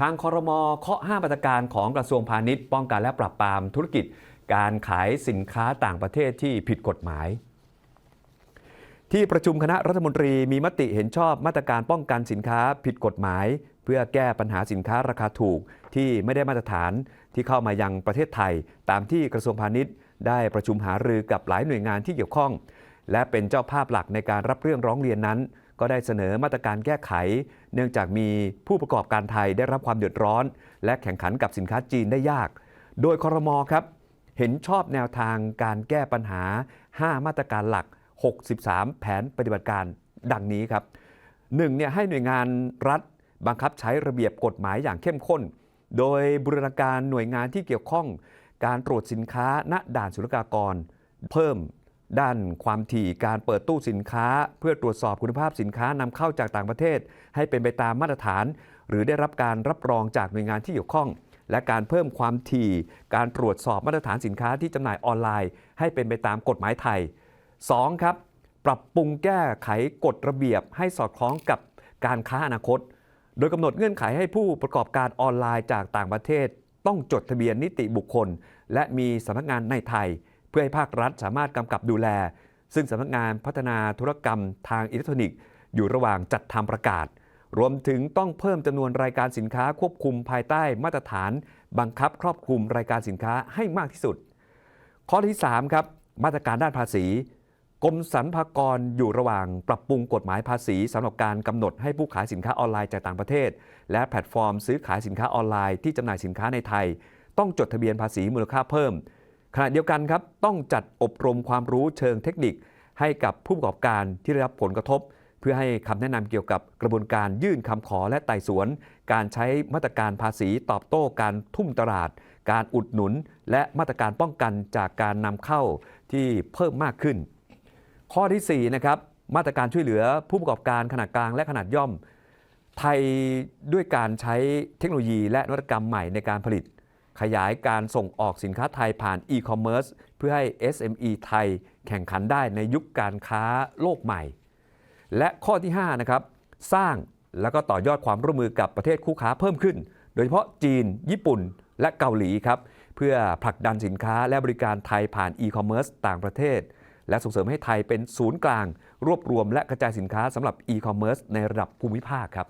ทางคอรมอเคาะ5มาตรการของกระทรวงพาณิชย์ ป้องกันและปราบปรามธุรกิจ การขายสินค้าต่างประเทศที่ผิดกฎหมาย ที่ประชุมคณะรัฐมนตรีมีมติเห็นชอบมาตรการป้องกันสินค้าผิดกฎหมาย เพื่อแก้ปัญหาสินค้าราคาถูกที่ไม่ได้มาตรฐานที่เข้ามายังประเทศไทย ตามที่กระทรวงพาณิชย์ ได้ประชุมหารือกับหลายหน่วยงานที่เกี่ยวข้อง และเป็นเจ้าภาพหลักในการรับเรื่องร้องเรียนนั้น ก็ได้เสนอมาตรการแก้ไข เนื่องจากมีผู้ประกอบการไทยได้รับความเดือดร้อน และแข่งขันกับสินค้าจีนได้ยาก โดยคอรมอครับ เห็นชอบแนวทางการแก้ปัญหา 5 มาตรการหลัก 63 แผนปฏิบัติการดังนี้ครับ 1. เนี่ยให้หน่วยงานรัฐบังคับใช้ระเบียบกฎหมายอย่างเข้มข้น โดยบูรณาการหน่วยงานที่เกี่ยวข้อง การตรวจสินค้าณด่านศุลกากร เพิ่ม ด้านความถี่การเปิดตู้สินค้า เพื่อตรวจสอบคุณภาพสินค้านำเข้าจากต่างประเทศ ให้เป็นไปตามมาตรฐาน หรือได้รับการรับรองจากหน่วยงานที่เกี่ยวข้อง และการเพิ่มความถี่ การตรวจสอบมาตรฐานสินค้าที่จำหน่ายออนไลน์ ให้เป็นไปตามกฎหมายไทย 2. ครับปรับปรุงแก้ไขกฎระเบียบให้สอดคล้องกับการค้าอนาคต โดยกำหนดเงื่อนไขให้ผู้ประกอบการออนไลน์จากต่างประเทศ ต้องจดทะเบียนนิติบุคคล และมีสำนักงานในไทย พื่อให้ภาครัฐสามารถกำกับดูแล ซึ่งสำนักงานพัฒนาธุรกรรมทางอิเล็กทรอนิกส์ อยู่ระหว่างจัดทำประกาศ รวมถึงต้องเพิ่มจำนวนรายการสินค้าควบคุมภายใต้มาตรฐาน บังคับครอบคลุมรายการสินค้าให้มากที่สุด ข้อที่3ครับมาตรการด้านภาษีกรมสรรพากรอยู่ระหว่างปรับปรุงกฎหมายภาษีสำหรับการกำหนดให้ผู้ขายสินค้าออนไลน์จากต่างประเทศ และแพลตฟอร์มซื้อขายสินค้าออนไลน์ที่จำหน่ายสินค้าในไทย ต้องจดทะเบียนภาษีมูลค่าเพิ่ม ขณะเดียวกันครับต้องจัดอบรมความรู้เชิงเทคนิค ให้กับผู้ประกอบการที่ได้รับผลกระทบ เพื่อให้คำแนะนำเกี่ยวกับกระบวนการยื่นคำขอและไต่สวน การใช้มาตรการภาษีตอบโต้การทุ่มตลาด การอุดหนุน และมาตรการป้องกันจากการนำเข้าที่เพิ่มมากขึ้น ข้อที่4นะครับมาตรการช่วยเหลือผู้ประกอบการขนาดกลางและขนาดย่อม ไทยด้วยการใช้เทคโนโลยีและนวัตกรรมใหม่ในการผลิต ขยายการส่งออกสินค้าไทยผ่านอีคอมเมิร์ซเพื่อให้ SME ไทยแข่งขันได้ในยุคการค้าโลกใหม่ และข้อที่5นะครับสร้างแล้วก็ต่อยอดความร่วมมือกับประเทศคู่ค้าเพิ่มขึ้น โดยเฉพาะจีน ญี่ปุ่น และเกาหลีครับเพื่อผลักดันสินค้าและบริการไทยผ่านอีคอมเมิร์ซต่างประเทศ และส่งเสริมให้ไทยเป็นศูนย์กลาง รวบรวมและกระจายสินค้าสำหรับอีคอมเมิร์ซในระดับภูมิภาคครับ